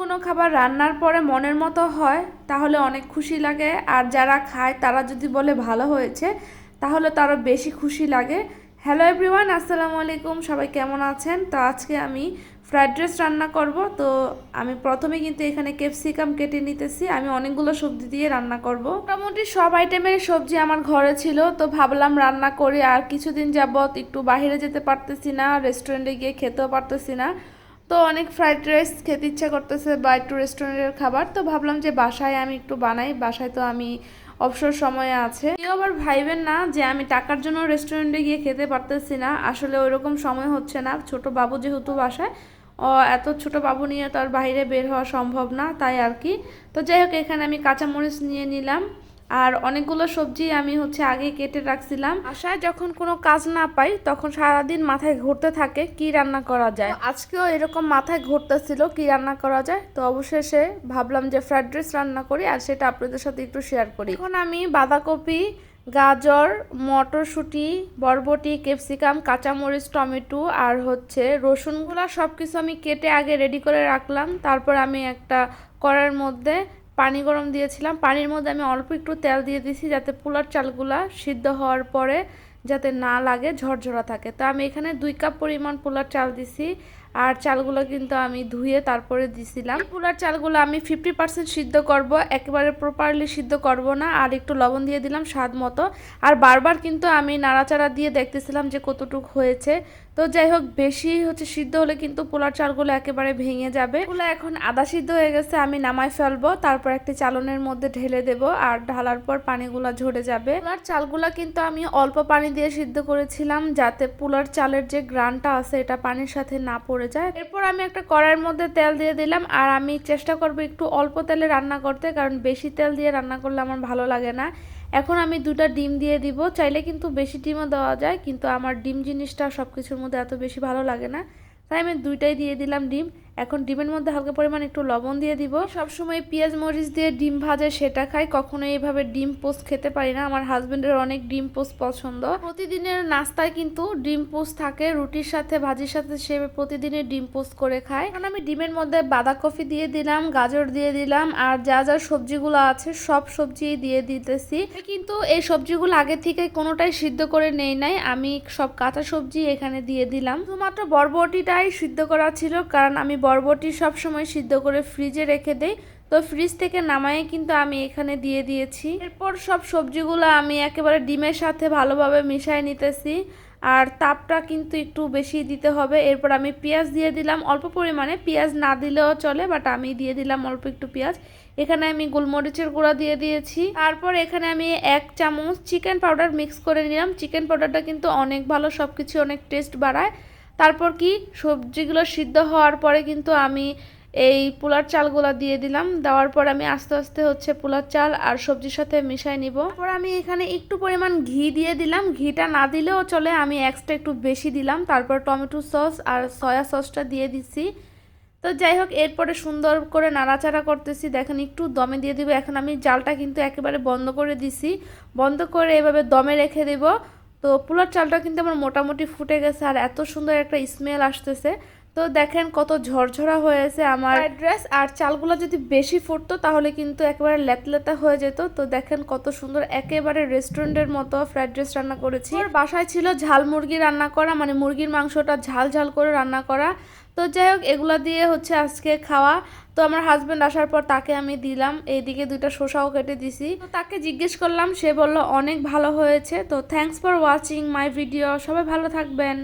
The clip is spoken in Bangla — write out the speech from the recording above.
কোনো খাবার রান্নার পরে মনের মতো হয়, তাহলে অনেক খুশি লাগে। আর যারা খায়, তারা যদি বলে ভালো হয়েছে, তাহলে তারও বেশি খুশি লাগে। হ্যালো এভরিওয়ান আসসালামু আলাইকুম, সবাই কেমন আছেন? তো আজকে আমি ফ্রাইড রাইস রান্না করব। তো আমি প্রথমে কিন্তু এখানে ক্যাপসিকাম কেটে নিতেছি। আমি অনেকগুলো সবজি দিয়ে রান্না করব। মোটামুটি সব আইটেমের সবজি আমার ঘরে ছিল। তো ভাবলাম রান্না করি। আর কিছুদিন যাবত একটু বাইরে যেতে পারতেছি না রেস্টুরেন্টে গিয়ে খেতেও পারতেছি না। তো অনেক ফ্রাইড রাইস খেতে ইচ্ছা করতেছে বা একটু রেস্টুরেন্টের খাবার, তো ভাবলাম যে বাসায় আমি একটু বানাই, বাসায় তো আমি অবসর সময়ে আছে। কেউ আবার ভাইবেন না যে আমি টাকার জন্য রেস্টুরেন্টে গিয়ে খেতে পারতেছি না, আসলে ওইরকম সময় হচ্ছে না। ছোট বাবু যেহেতু বাসায়, ও এত ছোট বাবু নিয়ে তো আর বাইরে বের হওয়া সম্ভব না, তাই আর কি। তো যাই হোক, এখানে আমি কাঁচামরিচ নিয়ে নিলাম। আর অনেকগুলো সবজি আমি হচ্ছে আগে কেটে রাখছিলাম। আশায় যখন কোনো কাজ না পাই তখন সারাদিন মাথায় ঘুরতে থাকে কি রান্না করা যায়। আজকেও এরকম মাথায় ঘুরতেছিল কি রান্না করা যায়। তো অবশেষে ভাবলাম যে ফ্রাইড রাইস রান্না করি আর সেটা আপনাদের সাথে একটু শেয়ার করি। এখন আমি বাঁধাকপি গাজর মটরশুঁটি বরবটি ক্যাপসিকাম কাঁচামরিচ টমেটো আর হচ্ছে রসুনগুলো সব কিছু আমি কেটে আগে রেডি করে রাখলাম। তারপর আমি একটা কড়াইয়ের মধ্যে পানি গরম দিয়েছিলাম। পানির মধ্যে আমি অল্প একটু তেল দিয়ে দিয়েছি যাতে পোলার চালগুলা সিদ্ধ হওয়ার পরে যাতে না লাগে, ঝরঝরা থাকে। তো আমি এখানে দুই কাপ পরিমাণ পোলার চাল দিছি। আর চালগুলো কিন্তু আমি ধুয়ে তারপরে দিছিলাম। পোলার চালগুলো আমি ফিফটি পার্সেন্ট সিদ্ধ করব, একেবারে প্রপারলি সিদ্ধ করব না। আর একটু লবণ দিয়ে দিলাম স্বাদ মতো। আর বারবার কিন্তু আমি নাড়াচাড়া দিয়ে দেখতেছিলাম যে কতটুক হয়েছে। তো যাই হোক, বেশি হচ্ছে সিদ্ধ হলে কিন্তু পোলার চালগুলো একেবারে ভেঙে যাবে। ওগুলো এখন আদা সিদ্ধ হয়ে গেছে, আমি নামায় ফেলব। তারপর একটি চালনের মধ্যে ঢেলে দেব। আর ঢালার পর পানিগুলো ঝরে যাবে। পোলার চালগুলো কিন্তু আমি অল্প পানি দিয়ে সিদ্ধ করেছিলাম যাতে পোলার চালের যে গ্রানটা আছে এটা পানির সাথে না পড়ে যায়। এরপর আমি একটা কড়াইয়ের মধ্যে তেল দিয়ে দিলাম আর আমি চেষ্টা করব একটু অল্প তেলে রান্না করতে কারণ বেশি তেল দিয়ে রান্না করলে আমার ভালো লাগে না। এখন আমি দুটা ডিম দিয়ে দিব, চাইলে কিন্তু বেশি ডিমও দেওয়া যায়, কিন্তু আমার ডিম জিনিসটা সব কিছুর মধ্যে এত বেশি ভালো লাগে না। তাই আমি দুইটাই দিয়ে দিলাম ডিম। এখন ডিমের মধ্যে হালকা পরিমাণ একটু লবণ দিয়ে দিব। সবসময় পেঁয়াজ মরিচ দিয়ে ডিম ভাজে সেটা খাই কখনো এইভাবে ডিম পোস্ট খেতে পারি না। আমার হাজবেন্ডের অনেক ডিম পোস্ট পছন্দ। প্রতিদিনের নাস্তায় কিন্তু ডিম পোস্ট থাকে, রুটির সাথে, ভাজির সাথে সে প্রতিদিনের ডিম পোস্ট করে খায়। এখন আমি ডিমের মধ্যে বাঁধাকপি দিয়ে দিলাম, গাজর দিয়ে দিলাম, আর যা যা সবজিগুলো আছে সব সবজি দিয়ে দিতেছি। কিন্তু এই সবজিগুলো আগে থেকে কোনোটাই সিদ্ধ করে নেই নাই, আমি সব কাঁচা সবজি এখানে দিয়ে দিলাম। শুধুমাত্র বরবটিটাই সিদ্ধ করা ছিল, কারণ আমি বরবটি সব সময় সিদ্ধ করে ফ্রিজে রেখে দেই। তো ফ্রিজ থেকে নামায়ে কিন্তু আমি এখানে দিয়ে দিয়েছি। এরপর সব সবজিগুলো আমি একেবারে ডিমের সাথে ভালোভাবে মিশাই নিতেছি। আর তাপটা কিন্তু একটু বেশি দিতে হবে। এরপর আমি পেঁয়াজ দিয়ে দিলাম। অল্প পরিমাণে পেঁয়াজ না দিলেও চলে বাট আমি দিয়ে দিলাম অল্প একটু পেঁয়াজ। এখানে আমি গোলমরিচের গুঁড়া দিয়ে দিয়েছি। তারপর এখানে আমি এক চামচ চিকেন পাউডার মিক্স করে নিলাম। চিকেন পাউডারটা কিন্তু অনেক ভালো সব কিছু অনেক টেস্ট বাড়ায়। তারপর কি? সবজিগুলো সিদ্ধ হওয়ার পরে কিন্তু আমি এই পোলার চালগুলো দিয়ে দিলাম। দেওয়ার পর আমি আস্তে আস্তে হচ্ছে পোলার চাল আর সবজির সাথে মিশাই নিব। তারপর আমি এখানে একটু পরিমাণ ঘি দিয়ে দিলাম। ঘিটা না দিলেও চলে, আমি এক্সট্রা একটু বেশি দিলাম। তারপর টমেটো সস আর সয়া সসটা দিয়ে দিচ্ছি তো যাই হোক, এরপরে সুন্দর করে নাড়াচাড়া করতেছি। দেখেন একটু দমে দিয়ে দিব। এখন আমি জালটা কিন্তু একেবারে বন্ধ করে দিছি। বন্ধ করে এভাবে দমে রেখে দেব। তো পোলার চালটা কিন্তু আমার মোটামুটি ফুটে গেছে আর এত সুন্দর একটা স্মেল আসতেছে। তো দেখেন কত ঝরঝরা হয়েছে আমার। ড্রেস আর চালগুলো যদি বেশি ফুটতো তাহলে কিন্তু একেবারে লেতলেতা হয়ে যেত। তো দেখেন কত সুন্দর একেবারে রেস্টুরেন্টের মতো ফ্রাইড রাইস রান্না করেছি। আর বাসায় ছিল ঝাল মুরগি রান্না করা মানে মুরগির মাংসটা ঝাল ঝাল করে রান্না করা। তো যাই হোক এগুলো দিয়ে হচ্ছে আজকে খাওয়া। তো আমার হাজব্যান্ড আসার পর তাকে আমি দিলাম। এইদিকে দুইটা শসাও কেটে দিছি। তো তাকে জিজ্ঞেস করলাম সে বলল অনেক ভালো হয়েছে। তো thanks for watching my video সবাই ভালো থাকবেন।